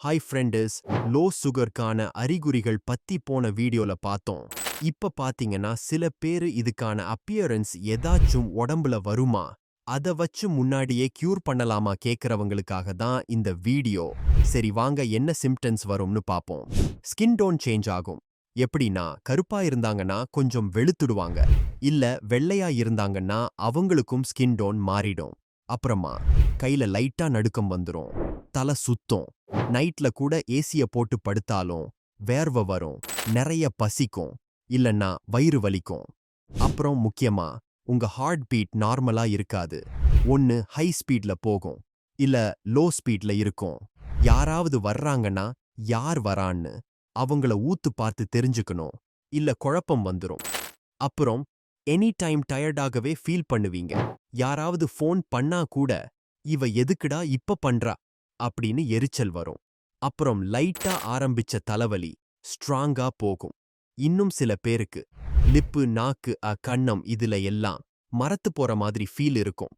Hi friends low சுகருக்கான அறிகுறிகள் பத்தி போன வீடியோல பார்த்தோம் இப்ப பாத்தீங்கன்னா சில பேரு இதுக்கான அப்பியரன்ஸ் ஏதாச்சும் உடம்புல வருமா? அத வச்சு முன்னாடியே கியூர் பண்ணலாமா கேக்குறவங்களுக்காக தான் இந்த வீடியோ. சரி வாங்க என்ன சிம்டம்ஸ் வரும்னு பார்ப்போம் ஸ்கின் டோன் சேஞ்ச் ஆகும். எப்படின்னா கருப்பா இருந்தாங்கன்னா கொஞ்சம் வெளுத்துடுவாங்க. இல்ல வெள்ளையா இருந்தாங்கன்னா அவங்களுக்கும் ஸ்கின் டோன் மாறிடும். அப்புறமா கையில லைட்டா நடுக்கம் வந்துரும். தலை சுத்தம். நைட்ல கூட ஏசிய போட்டு படுத்தாலும் வேர்வை வரும் நிறைய பசிக்கும் இல்லன்னா வயிறு வலிக்கும். அப்புறம் முக்கியமா உங்க ஹார்ட் பீட் நார்மலா இருக்காது. ஒன்னு ஹை ஸ்பீட்ல போகும் இல்ல லோ ஸ்பீட்ல இருக்கும். யாராவது வர்றாங்கன்னா யார் வரான்னு அவங்கள ஊத்து பார்த்து தெரிஞ்சுக்கணும் இல்ல குழப்பம் வந்துரும். அப்புறம் எனி டைம் டயர்டாகவே ஃபீல் பண்ணுவீங்க. யாராவது ஃபோன் பண்ணா கூட இவ எதுக்குடா இப்ப பண்றா? அப்படின்னு எரிச்சல் வரும். அப்புறம் லைட்டா ஆரம்பிச்ச தலைவலி ஸ்ட்ராங்கா போகும். இன்னும் சில பேருக்கு லிப்பு நாக்கு அ கண்ணம் இதுல எல்லாம் மரத்து போற மாதிரி ஃபீல் இருக்கும்.